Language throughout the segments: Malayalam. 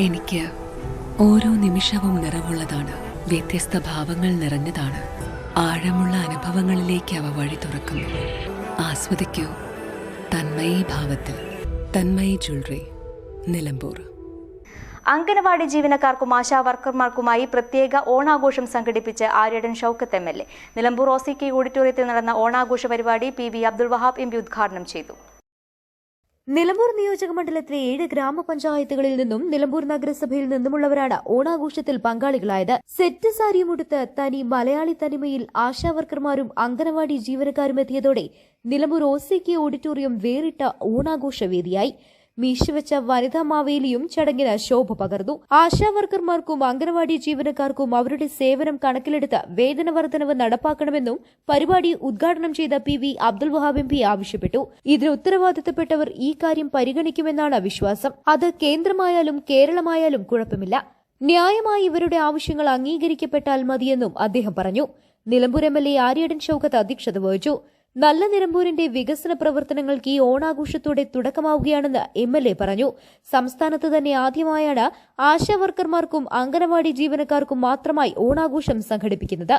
എനിക്ക് ഓരോ നിമിഷവും നിറവുള്ളതാണ്. വ്യത്യസ്ത ഭാവങ്ങൾ നിറഞ്ഞതാണ്. ആഴമുള്ള അനുഭവങ്ങളിലേക്ക് അവ വഴി തുറക്കുന്നു. ആസ്വദിക്കൂ. തന്മയി ഭാവത്തിൽ. തന്മയി ജ്വല്ലറി. നിലമ്പൂർ. അംഗനവാടി ജീവനക്കാർക്കും ആശാ വർക്കർമാർക്കുമായി പ്രത്യേക ഓണാഘോഷം സംഘടിപ്പിച്ച് Aryadan Shoukath M L A. Nilambur O C K ഓഡിറ്റോറിയത്തിൽ നടന്ന ഓണാഘോഷ പരിപാടി P V Abdul Wahab M P ഉദ്ഘാടനം ചെയ്തു. നിലമ്പൂർ നിയോജക മണ്ഡലത്തിലെ ഏഴ് ഗ്രാമപഞ്ചായത്തുകളിൽ നിന്നും നിലമ്പൂർ നഗരസഭയിൽ നിന്നുമുള്ളവരാണ് ഓണാഘോഷത്തിൽ പങ്കാളികളായത്. സെറ്റ് സാരിയുമുടുത്ത് തനി മലയാളി തനിമയിൽ ആശാവർക്കർമാരും അംഗനവാടി ജീവനക്കാരും എത്തിയതോടെ നിലമ്പൂർ ഒ ഓഡിറ്റോറിയം വേറിട്ട ഓണാഘോഷ മീശവെച്ച വനിതാ മാവേലിയും ചടങ്ങിന് ശോഭ പകർന്നു. ആശാവർക്കർമാർക്കും അംഗനവാടി ജീവനക്കാർക്കും അവരുടെ സേവനം കണക്കിലെടുത്ത് വേതന വർധനവ് നടപ്പാക്കണമെന്നും പരിപാടി ഉദ്ഘാടനം ചെയ്ത P V Abdul Wahab M P ആവശ്യപ്പെട്ടു. ഇതിന് ഉത്തരവാദിത്തപ്പെട്ടവർ ഈ കാര്യം പരിഗണിക്കുമെന്നാണ് വിശ്വാസം. അത് കേന്ദ്രമായാലും കേരളമായാലും കുഴപ്പമില്ല. ന്യായമായി ഇവരുടെ ആവശ്യങ്ങൾ അംഗീകരിക്കപ്പെട്ടാൽ മതിയെന്നും അദ്ദേഹം പറഞ്ഞു. Nilambur M L A Aryadan Shoukath അധ്യക്ഷത വഹിച്ചു. നല്ല നിലമ്പൂരിന്റെ വികസന പ്രവർത്തനങ്ങൾക്ക് ഈ ഓണാഘോഷത്തോടെ തുടക്കമാവുകയാണെന്ന് എം എൽ എ പറഞ്ഞു. സംസ്ഥാനത്ത് തന്നെ ആദ്യമായാണ് ആശാവർക്കർമാർക്കും അംഗനവാടി ജീവനക്കാർക്കും മാത്രമായി ഓണാഘോഷം സംഘടിപ്പിക്കുന്നത്.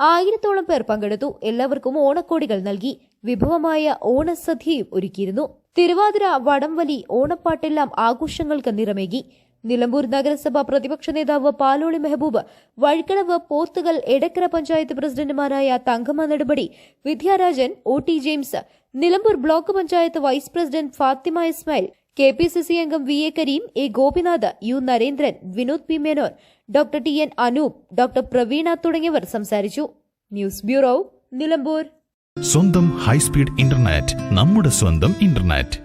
ആയിരത്തോളം പേർ പങ്കെടുത്തു. എല്ലാവർക്കും ഓണക്കോടികൾ നൽകി. വിഭവമായ ഓണസദ്യയും ഒരുക്കിയിരുന്നു. തിരുവാതിര വടംവലി ഓണപ്പാട്ടെല്ലാം ആഘോഷങ്ങൾക്ക് നിറമേകി. നിലമ്പൂർ നഗരസഭ പ്രതിപക്ഷ നേതാവ് പാലോളി മെഹബൂബ് വഴിക്കടവ് പോത്തുകൽ എടക്കര പഞ്ചായത്ത് പ്രസിഡന്റുമാരായ Thankamma Nedupadi Vidyarajan O T James Nilambur block panchayat vice president Fathima Ismail K P C C അംഗം V A Kareem A Gopinath U Narendran Vinod P Menon doctor T N Anoop doctor Praveena തുടങ്ങിയവർ സംസാരിച്ചു. News bureau Nilambur. സ്വന്തം ഹൈസ്പീഡ് ഇന്റർനെറ്റ് നമ്മുടെ സ്വന്തം ഇന്റർനെറ്റ്.